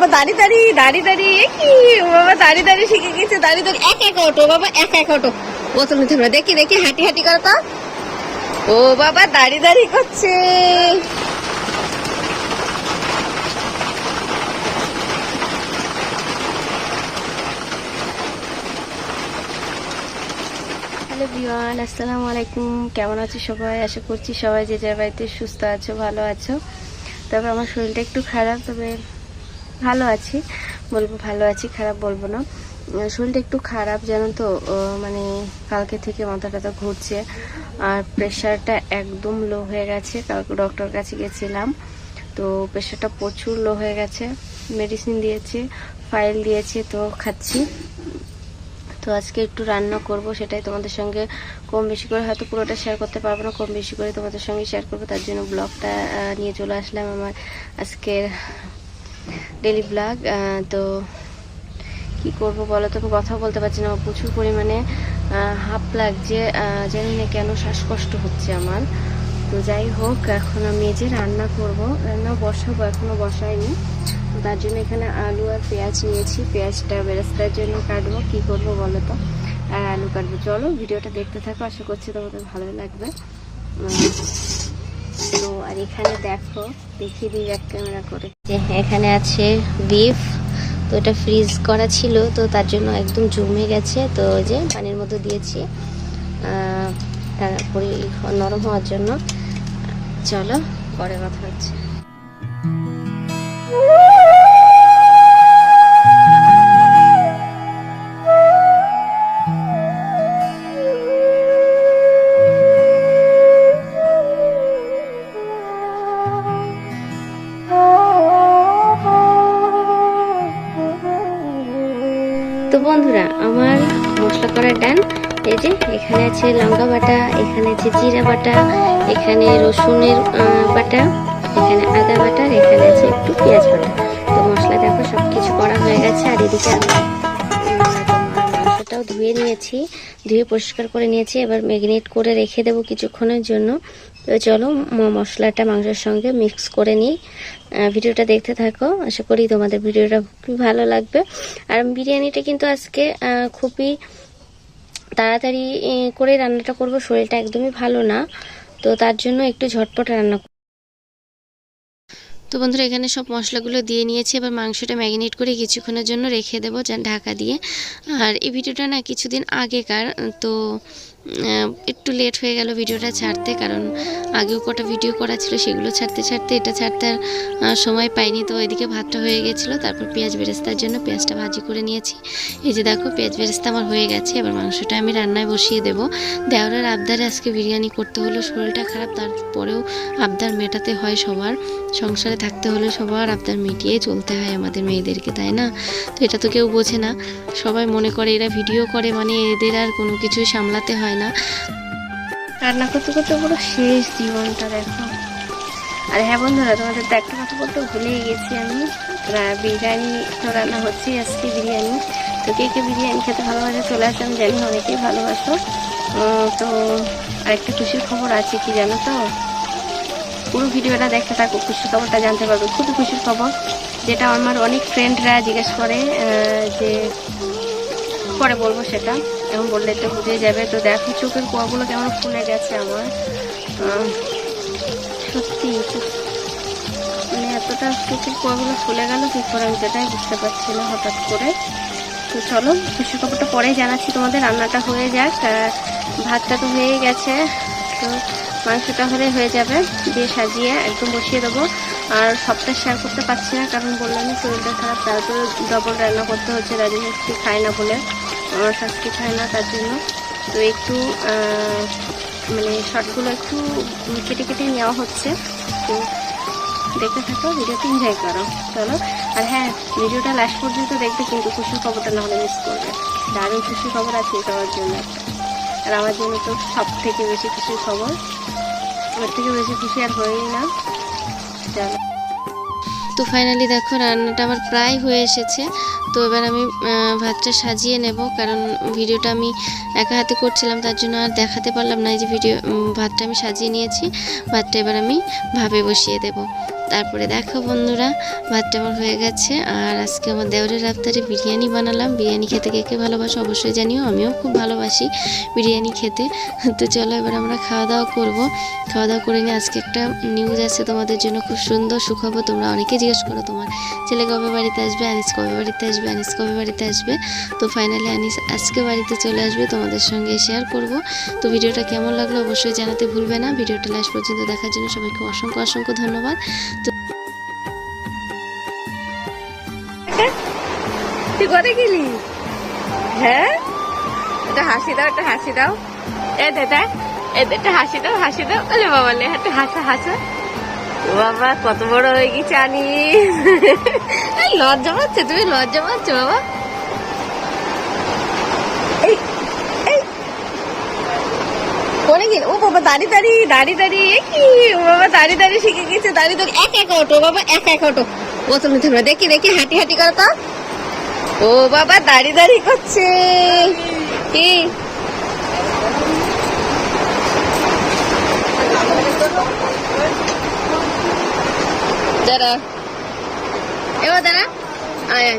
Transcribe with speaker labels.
Speaker 1: বাবা দাঁড়ি দাঁড়ি দাঁড়ি দাঁড়ি কি? ও বাবা দাঁড়ি দাঁড়ি শিখে গেছে দাঁড়ি দাঁড়ি এক এক অটো, বাবা, এক এক অটো। বোতল নিতে পারে দেখি দেখি, হাঁটি হাঁটি করো তো। ও বাবা দাঁড়ি দাঁড়ি করছে। হ্যালো বিওয়ান আসসালামু আলাইকুম। কেমন আছো সবাই? আশা করছি সবাই যে যার বাড়িতে সুস্থ আছো, ভালো আছো। তবে আমার শরীরটা একটু খারাপ, তবে ভালো আছি। বলব ভালো আছি, খারাপ বলব না। শরীরটা একটু খারাপ জানো তো মানে কালকে থেকে মাথাটা তো ঘুরছে। আর প্রেশারটা একদম লো হয়ে গেছে। কালকে ডক্টর কাছে গেছিলাম। তো প্রেশারটা প্রচুর লো হয়ে গেছে। মেডিসিন দিয়েছে ফাইল দিয়েছে, তো খাচ্ছি। তো আজকে একটু রান্না করব, সেটাই তোমাদের সঙ্গে কম বেশি করে হয়তো পুরোটা শেয়ার করতে পারব না, কম বেশি করে তোমাদের সঙ্গে শেয়ার করব। তার জন্য ব্লগটা নিয়ে চলে আসলাম আমার আজকের ডেলি ব্লগ তো কি করব বলো? তো কথা বলতে পারছি না প্রচুর পরিমাণে হাফ লাগছে জানি না কেন শ্বাসকষ্ট হচ্ছে আমার। তো যাই হোক, এখন আমি যে রান্না করব, রান্না বসাবো, এখনও বসাইনি। তার জন্য এখানে আলু আর পেঁয়াজ নিয়েছি, পেঁয়াজটা বেরেস্তার জন্য কাটবো, কি করব বলো তো? আর আলু কাটবো। চলো, ভিডিওটা দেখতে থাকো, আশা করছি তোমাদের ভালোই লাগবে। তো আর এখানে দেখো, দেখিয়ে দিই এক ক্যামেরা করে। যে এখানে আছে বিফ তো এটা ফ্রিজ করা ছিল, তো তার জন্য একদম জমে গেছে। তো ওই যে পানির মধ্যে দিয়েছি তারপরে নরম হওয়ার জন্য। চলো, পরে কথা হচ্ছে। বন্ধুরা আমার মশলা করার ডান এই যে এখানে আছে লঙ্কা বাটা, এখানে আছে জিরা বাটা, এখানে রসুনের বাটা, এখানে আদা বাটা এখানে আছে একটু পেঁয়াজ বাটা। তো মশলা দেখো সব কিছু করা হয়ে গেছে, আর এদিকে আমি মাংসটাও ধুয়ে নিয়েছি, ধুয়ে পরিষ্কার করে নিয়েছি। এবার ম্যাগনেট করে রেখে দেবো কিছুক্ষণের জন্য। তো চলো মশলাটা মাংসের সঙ্গে মিক্স করে নিই। ভিডিওটা দেখতে থাকো। আশা করি তোমাদের ভিডিওটা খুবই ভালো লাগবে। আর বিরিয়ানিটা কিন্তু আজকে খুবই তাড়াতাড়ি করে রান্নাটা করব। শরীরটা একদমই ভালো না। তো তার জন্য একটু ঝটপট রান্না। তো বন্ধুরা, এখানে সব মশলাগুলো দিয়ে নিয়েছি। এবার মাংসটা ম্যারিনেট করে কিছুক্ষণের জন্য রেখে দেবো ঢাকা দিয়ে। আর এই ভিডিওটা না কিছুদিন আগেকার, তো একটু লেট হয়ে গেল ভিডিওটা ছাড়তে, কারণ আগেও কটা ভিডিও করা ছিল, সেগুলো ছাড়তে ছাড়তে এটা ছাড়তে আর সময় পাইনি, তো এদিকে ভাতটা হয়ে গেছিল, তারপর পেঁয়াজ বেরেস্তার জন্য পেঁয়াজটা ভাজি করে নিয়েছি। এই যে দেখো, পেঁয়াজ বেরেস্তা আমার হয়ে গেছে, এবার মাংসটা আমি রান্নায় বসিয়ে দেবো। দেওয়ারের আবদারে আজকে বিরিয়ানি করতে হলো শরীরটা খারাপ, তারপরেও আবদার মেটাতে হয় সবার, সংসারে থাকতে হলে সবার আবদার মিটিয়ে চলতে হয় আমাদের মেয়েদেরকে, তাই না? তো এটা তো কেউ বোঝে না, সবাই মনে করে এরা ভিডিও করে মানে এদের আর কোনো কিছু সামলাতে হয় না। রান্না করতে করতে পুরো শেষ জীবনটা দেখো। আর হ্যাঁ বন্ধুরা, তোমাদের তো একটা কথা বলতে ভুলেই গেছি আমি। বিরিয়ানি তো রান্না হচ্ছে আজকে বিরিয়ানি। তো কে কে বিরিয়ানি খেতে ভালোবাসে চলে আসে, আমি জানি অনেকেই ভালোবাসো। তো আরেকটা খুশির খবর আছে কি জানো তো? পুরো ভিডিওটা দেখতে থাকো, খুশির খবরটা জানতে পারবে। খুবই খুশির খবর, যেটা আমার অনেক ফ্রেন্ডরা জিজ্ঞেস করে যে পরে বলব সেটা। এখন বললে তো বুঝে যাবে। তো দেখো চোখের কোয়াগুলো কেমন ফুলে গেছে আমার। সত্যি মানে এতটা চোখের কোয়াগুলো ফুলে গেল কি করে আমি সেটাই বুঝতে পারছি না হঠাৎ করে। তো চলো, খুশি খবরটা পরেই জানাচ্ছি তোমাদের। রান্নাটা হয়ে যাক। ভাতটা তো হয়ে গেছে। তো মাংসটা হলে হয়ে যাবে। দিয়ে সাজিয়ে একদম বসিয়ে দেবো। আর সবটা শেয়ার করতে পারছি না, কারণ বললামই শরীরটা খারাপ তারপরে ডবল রান্না করতে হচ্ছে রাজি শাস্তি খায় না বলে। আমার শাস্তি খায় না তার জন্য। তো একটু মানে শর্টগুলো একটু কেটে কেটে নেওয়া হচ্ছে। তো দেখতে থাকো, ভিডিওটা এনজয় করো। চলো। আর হ্যাঁ ভিডিওটা লাস্ট পর্যন্ত দেখবে, কিন্তু খুশির খবরটা না হলে মিস করবে। দারুণ খুশির খবর আছে সবার জন্য। আর আমার জন্য তো সব থেকে বেশি খুশির খবর। ওর থেকে বেশি খুশি আর হয়ই না। চলো। তো ফাইনালি দেখো, রান্নাটা আমার প্রায় হয়ে এসেছে। তো এবার আমি ভাতটা সাজিয়ে নেব, কারণ ভিডিওটা আমি একা হাতে করছিলাম, তার জন্য আর দেখাতে পারলাম না যে ভিডিও ভাতটা আমি সাজিয়ে নিয়েছি। ভাতটা এবার আমি ভাবে বসিয়ে দেব। তারপরে দেখো বন্ধুরা, ভাতটা আমার হয়ে গেছে। আর আজকে আমার দেওরের রাফতারে বিরিয়ানি বানালাম। বিরিয়ানি খেতে কে কে ভালোবাসো অবশ্যই জানিও, আমিও খুব ভালোবাসি বিরিয়ানি খেতে। তো চলো এবার আমরা খাওয়া দাওয়া করব। খাওয়া দাওয়া করে নিয়ে আজকে একটা নিউজ আছে তোমাদের জন্য খুব সুন্দর, সুখবর। তোমরা অনেকে জিজ্ঞেস করো তোমার, ছেলে কবে বাড়িতে আসবে, আনিস কবে বাড়িতে আসবে, আনিস কবে বাড়িতে আসবে? তো ফাইনালি আনিস আজকে বাড়িতে চলে আসবে, তোমাদের সঙ্গে শেয়ার করব। তো ভিডিওটা কেমন লাগল অবশ্যই জানাতে ভুলবে না। ভিডিওটা লাস্ট পর্যন্ত দেখার জন্য সবাইকে অসংখ্য অসংখ্য ধন্যবাদ।
Speaker 2: কোথায় গেলি? হ্যাঁ? একটা হাসি দাও, একটা হাসি দাও। এ দাদা এ একটা হাসি দাও হাসি দাও। বলে বাবা, লে একটা হাসা হাসা। বাবা, কত বড় হয়ে গেছে আনি। লজ্জা পাচ্ছে, তুমি লজ্জা পাচ্ছ বাবা। কোনে গেল? ও বাবা, দাঁড়ি দাঁড়ি দাঁড়ি দাঁড়ি। এ কি? ও বাবা, দাঁড়ি দাঁড়ি শিখে গেছে। দাঁড়ি দাঁড়ি। এক এক অটো, বাবা, এক এক অটো। ও তুমি দেখি দেখি হাঁটি হাঁটি করো তো। ও বাবা দাঁড়ি দাঁড়ি করছে। কি? দাঁড়া। এবার দাঁড়া। আয়।